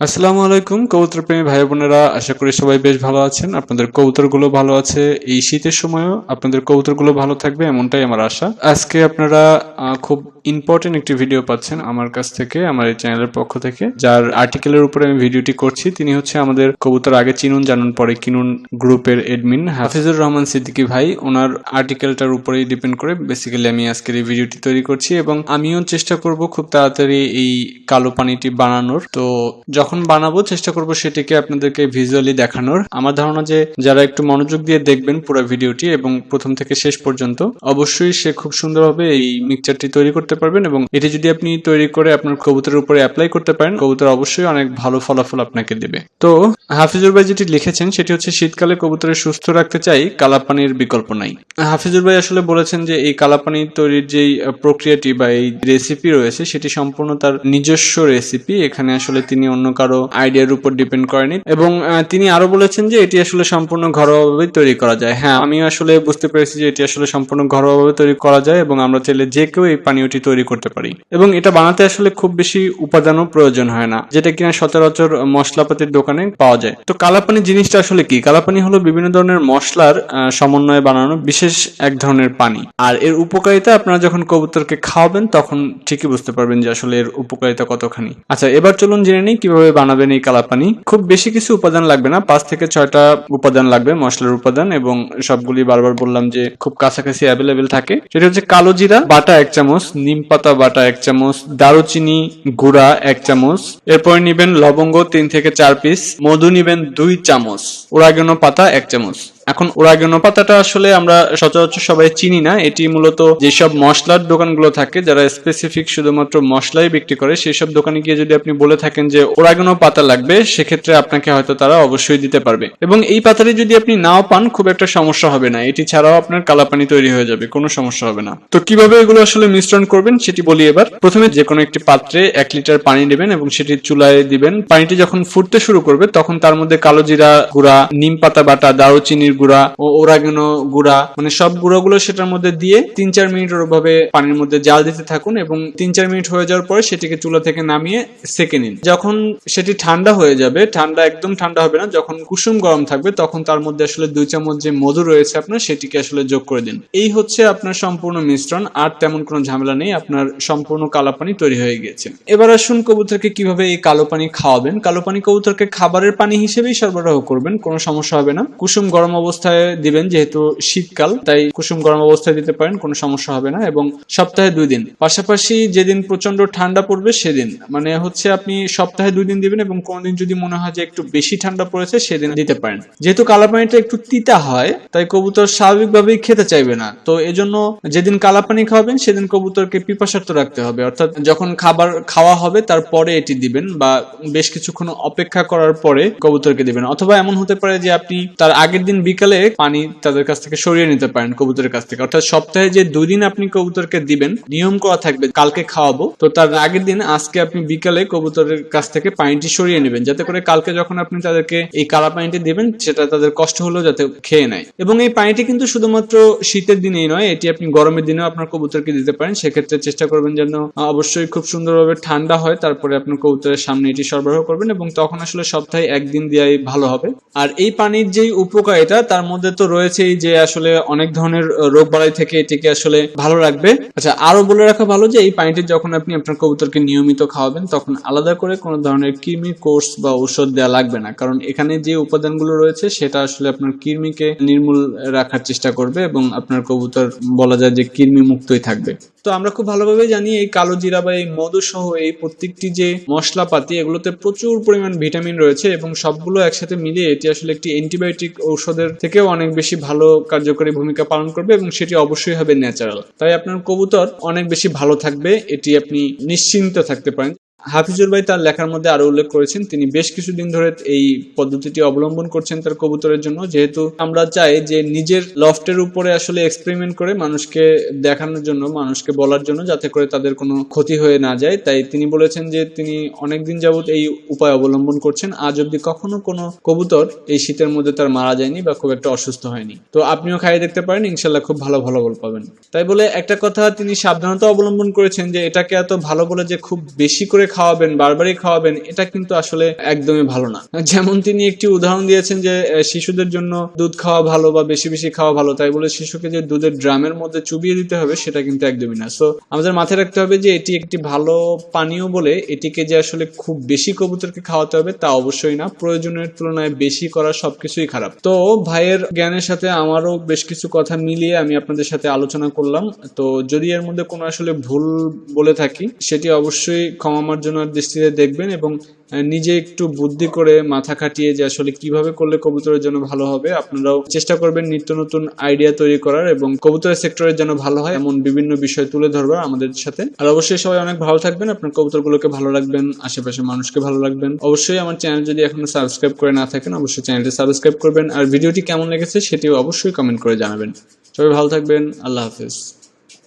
আসসালামু আলাইকুম কবুতর প্রেমী ভাই বোনেরা। আশা করি সবাই বেশ ভালো আছেন। আপনাদের কবুতরগুলো ভালো আছে এই শীতের সময়ও। আপনাদের কবুতরগুলো ভালো থাকবে এমনটাই আমার আশা। আজকে আপনারা খুব ইম্পর্টেন্ট একটি ভিডিও পাচ্ছেন আমার কাছ থেকে, আমার এই চ্যানেলের পক্ষ থেকে। যার আর্টিকেলের উপরে আমি ভিডিওটি করছি। তিনি হচ্ছে আমাদের কবুতর আগে চিনুন, জানুন, পরে কিনুন গ্রুপের এডমিন হাফিজুর রহমান সিদ্দিকী ভাই। ওনার আর্টিকেলটার উপরেই ডিপেন্ড করে বেসিক্যালি আমি আজকের এই ভিডিওটি তৈরি করছি এবং আমিও চেষ্টা করব খুব তাড়াতাড়ি এই কালো পানিটি বানানোর। তো যখন বানাবো, চেষ্টা করব সেটিকে আপনাদেরকে ভিজুয়ালি দেখানোর। আমার ধারণা যে যারা একটু মনোযোগ দিয়ে দেখবেন পুরো ভিডিওটি এবং প্রথম থেকে শেষ পর্যন্ত, অবশ্যই সে খুব সুন্দরভাবে এই মিক্সচারটি তৈরি করতে পারবেন এবং এটি যদি আপনি তৈরি করে আপনার কবুতরের উপরে অ্যাপ্লাই করতে পারেন, কবুতর অবশ্যই অনেক ভালো ফলাফল আপনাকে দেবে। তো, হাফিজুর ভাই যেটি লিখেছেন, সেটি হচ্ছে, শীতকালে কবুতরের সুস্থ রাখতে চাই, কালাপানির বিকল্প নাই। হাফিজুর ভাই আসলে বলেছেন যে এই কালাপানি তৈরির যেই প্রক্রিয়াটি বা এই রেসিপি রয়েছে, সেটি সম্পূর্ণ তার নিজস্ব রেসিপি এখানে আসলে তিনি অন্য কারও আইডিয়ার উপর ডিপেন্ড করেনি। এবং তিনি আরও বলেছেন যে এটি আসলে সম্পূর্ণ ঘরোয়াভাবে তৈরি করা যায়। হ্যাঁ আমি আসলে বুঝতে পেরেছি যে এটি আসলে সম্পূর্ণ ঘরোয়াভাবে তৈরি করা যায় এবং আমরা চাইলে যে কেউ এই পানীয়টি তৈরি করতে পারি। এবং এটা বানাতে আসলে খুব বেশি উপাদানও প্রয়োজন হয় না, যেটা কিনা সচরাচর মশলাপাতির দোকানে পাওয়া যায়। তো কালাপানি জিনিসটা আসলে কি? কালাপানি হলো বিভিন্ন ধরনের মশলার সমন্বয়ে বানানো বিশেষ এক ধরনের পানি। আর এর উপকারিতা আপনারা যখন কবুতরকে খাওয়াবেন, তখন ঠিকই বুঝতে পারবেন যে আসলে এর উপকারিতা কতখানি। আচ্ছা এবার চলুন জেনে নিই কীভাবে বানাবেন এই কালাপানি? খুব বেশি কিছু উপাদান লাগবে না, পাঁচ থেকে ছয়টা উপাদান লাগবে, মশলার উপাদান এবং সবগুলি বারবার বললাম যে খুব কাছাকাছি অ্যাভেলেবেল থাকে। সেটা হচ্ছে কালো জিরা, বাটা এক চামচ, নিম পাতা বাটা এক চামচ, দারুচিনি গুঁড়া এক চামচ। এরপর নিবেন লবঙ্গ তিন থেকে চার পিস মধু নিবেন দুই চামচ, ওরাগেনো পাতা এক চামচ। এখন ওরাগেনো পাতাটা আসলে আমরা সচরাচর সবাই চিনি না। এটি মূলত যেসব মশলার দোকানগুলো থাকে, যারা স্পেসিফিক শুধুমাত্র মশলাই বিক্রি করে সেই সব দোকানে গিয়ে যদি আপনি বলে থাকেন যে ওরাগেনো পাতা লাগবে, সেক্ষেত্রে আপনাকে হয়তো তারা অবশ্যই দিতে পারবে। এবং এই পাতাটি যদি আপনি নাও পান, খুব একটা সমস্যা হবে না। এটি ছাড়াও আপনার কালাপানি তৈরি হয়ে যাবে, কোনো সমস্যা হবে না। তো কীভাবে এগুলো আসলে মিশ্রণ করবেন, সেটি বলি এবার। প্রথমে যে কোনো একটি পাত্রে এক লিটার পানি নেবেন এবং সেটি চুলায় দিবেন। পানিটি যখন ফুটতে শুরু করবে, তখন তার মধ্যে কালো জিরা গুঁড়া, নিম পাতা বাটা দারুচিনির গুঁড়া ও ওরাগেনো গুঁড়া মানে সব গুঁড়োগুলো সেটার মধ্যে দিয়ে তিন চার মিনিট ওরভাবে পানির মধ্যে জাল দিতে থাকুন এবং তিন চার মিনিট হয়ে যাওয়ার পরে সেটিকে চুলা থেকে নামিয়ে সেকে নিন। যখন সেটি ঠান্ডা হয়ে যাবে, ঠান্ডা একদম ঠান্ডা হবে না, যখন কুসুম গরম থাকবে, তখন তার মধ্যে আসলে দুই চামচ যে মধু রয়েছে আপনার, সেটিকে আসলে যোগ করে দিন। এই হচ্ছে আপনার সম্পূর্ণ মিশ্রণ, আর তেমন কোনো ঝামেলা নেই, আপনার সম্পূর্ণ কালো পানি তৈরি হয়ে গিয়েছে। এবার আসুন কবুতরকে কীভাবে এই কালো পানি খাওয়াবেন। কালো পানি কবুতরকে খাবারের পানি হিসেবেই সরবরাহ করবেন, কোনো সমস্যা হবে না। কুসুম গরম অবস্থায় দিবেন, যেহেতু শীতকাল, তাই কুসুম গরম অবস্থায় দিতে পারেন, কোনো সমস্যা হবে না। এবং সপ্তাহে দুই দিন। পাশাপাশি যেদিন প্রচণ্ড ঠান্ডা পড়বে, সেদিন। মানে হচ্ছে আপনি সপ্তাহে দুই দিন দিবেন এবং কোনদিন যদি মনে হয় যে একটু বেশি ঠান্ডা পড়েছে, সেদিন দিতে পারেন। যেহেতু কালা পানিটা একটু তিতা হয়, তাই কবুতর স্বাভাবিকভাবেই খেতে চাইবে না। তো এজন্য যেদিন কালা পানি খাওয়াবেন, সেদিন কবুতরকে পিপাসার্থ রাখতে হবে। অর্থাৎ যখন খাবার খাওয়া হবে, তারপরে এটি দিবেন বা বেশ কিছুক্ষণ অপেক্ষা করার পরে কবুতরকে দিবেন। অথবা এমন হতে পারে যে আপনি তার আগের দিন বিকালে পানি তাদের কাছ থেকে সরিয়ে নিতে পারেন কবুতরের কাছ থেকে। অর্থাৎ সপ্তাহে যে দুই দিন আপনি কবুতরকে দিবেন, নিয়ম করা থাকবে, কালকে খাওয়াবো। তো তার আগের দিন আজকে আপনি বিকালে কবুতরের কাছ থেকে পানিটি সরিয়ে নেবেন, যাতে করে কালকে যখন আপনি তাদেরকে এই কালা পানিটি দিবেন, সেটা তাদের কষ্ট হলেও যাতে খেয়ে নেয়। এবং এই পানিটি কিন্তু শুধুমাত্র শীতের দিনেই নয়, এটি আপনি গরমের দিনেও আপনার কবুতরকে দিতে পারেন। সেক্ষেত্রে চেষ্টা করবেন যেন অবশ্যই খুব সুন্দরভাবে ঠান্ডা হয়, তারপরে আপনার কবুতরের সামনে এটি সরবরাহ করবেন এবং তখন আসলে সপ্তাহে একদিন দেওয়াই ভালো হবে। আর এই পানির যেই উপকারিতা তার মধ্যে তো রয়েছেই যে আসলে অনেক ধরনের রোগ বালাই থেকে এটিকে আসলে ভালো রাখবে। আচ্ছা আরও বলে রাখা ভালো যে এই পানিটি যখন আপনি আপনার কবুতরকে নিয়মিত খাওয়াবেন, তখন আলাদা করে কোনো ধরনের কৃমি কোর্স বা ঔষধ দেওয়া লাগবে না। কারণ এখানে যে উপাদানগুলো রয়েছে, সেটা আসলে আপনার কৃমিকে নির্মূল রাখার চেষ্টা করবে এবং আপনার কবুতর বলা যায় যে কৃমি মুক্তই থাকবে। তো আমরা খুব ভালোভাবে জানি এই কালো জিরা বা এই মধু সহ এই প্রত্যেকটি যে মশলাপাতি, এগুলোতে প্রচুর পরিমাণ ভিটামিন রয়েছে এবং সবগুলো একসাথে মিলিয়ে এটি আসলে একটি অ্যান্টিবায়োটিক ঔষধের থেকেও অনেক বেশি ভালো কার্যকরী ভূমিকা পালন করবে এবং সেটি অবশ্যই হবে ন্যাচারাল তাই আপনার কবুতর অনেক বেশি ভালো থাকবে, এটি আপনি নিশ্চিন্ত থাকতে পারেন। হাফিজুর ভাই তার লেখার মধ্যে আরও উল্লেখ করেছেন, তিনি বেশ কিছুদিন ধরে এই পদ্ধতিটি অবলম্বন করছেন তার কবুতরের জন্য। যেহেতু আমরা চাই যে নিজের লফটের উপরে আসলে এক্সপেরিমেন্ট করে মানুষকে দেখানোর জন্য, মানুষকে বলার জন্য, যাতে করে তাদের কোনো ক্ষতি হয়ে না যায়। তাই তিনি বলেছেন যে তিনি অনেকদিন যাবত এই উপায় অবলম্বন করছেন। আজ অব্দি কখনো কোনো কবুতর এই শীতের মধ্যে তার মারা যায়নি বা খুব একটা অসুস্থ হয়নি। তো আপনিও খাইয়ে দেখতে পারেন ইনশাল্লাহ খুব ভালো ভালো বল পাবেন। তাই বলে একটা কথা তিনি সাবধানতা অবলম্বন করেছেন যে এটাকে এত ভালো বলে যে খুব বেশি করে খাওয়াবেন, বারবারই খাওয়াবেন, এটা কিন্তু আসলে একদমই ভালো না। যেমন তিনি একটি উদাহরণ দিয়েছেন যে শিশুদের জন্য দুধ খাওয়া ভালো বা বেশি বেশি খাওয়া ভালো, তাই বলে শিশুকে যে দুধের ড্রামের মধ্যে চুবিয়ে দিতে হবে, সেটা কিন্তু একদমই না। সো আমাদের মাথায় রাখতে হবে যে, এটি একটি ভালো পানীয় বলে এটিকে যে আসলে খুব বেশি কবুতরকে খাওয়াতে হবে, তা অবশ্যই না। প্রয়োজনের তুলনায় বেশি করা সবকিছুই খারাপ। তো, ভাইয়ের জ্ঞানের সাথে আমারও বেশ কিছু কথা মিলিয়ে আমি আপনাদের সাথে আলোচনা করলাম। তো, যদি এর মধ্যে কোনো আসলে ভুল বলে থাকি, সেটি অবশ্যই ক্ষমা মার্জনার দৃষ্টিতে দেখবেন এবং নিজে একটু বুদ্ধি করে মাথা খাটিয়ে যে আসলে কীভাবে করলে কবুতরের জন্য ভালো হবে, আপনারাও চেষ্টা করবেন নিত্য নতুন আইডিয়া তৈরি করার এবং কবুতরের সেক্টরের জন্য ভালো হয় এমন বিভিন্ন বিষয় তুলে ধরবার আমাদের সাথে। আর অবশ্যই সবাই অনেক ভালো থাকবেন, আপনার কবুতরগুলোকে ভালো রাখবেন আশেপাশে মানুষকে ভালো রাখবেন। অবশ্যই আমার চ্যানেল যদি এখনও সাবস্ক্রাইব করে না থাকেন, অবশ্যই চ্যানেলটি সাবস্ক্রাইব করবেন। আর ভিডিওটি কেমন লেগেছে সেটিও অবশ্যই কমেন্ট করে জানাবেন। সবাই ভালো থাকবেন, আল্লাহ হাফেজ।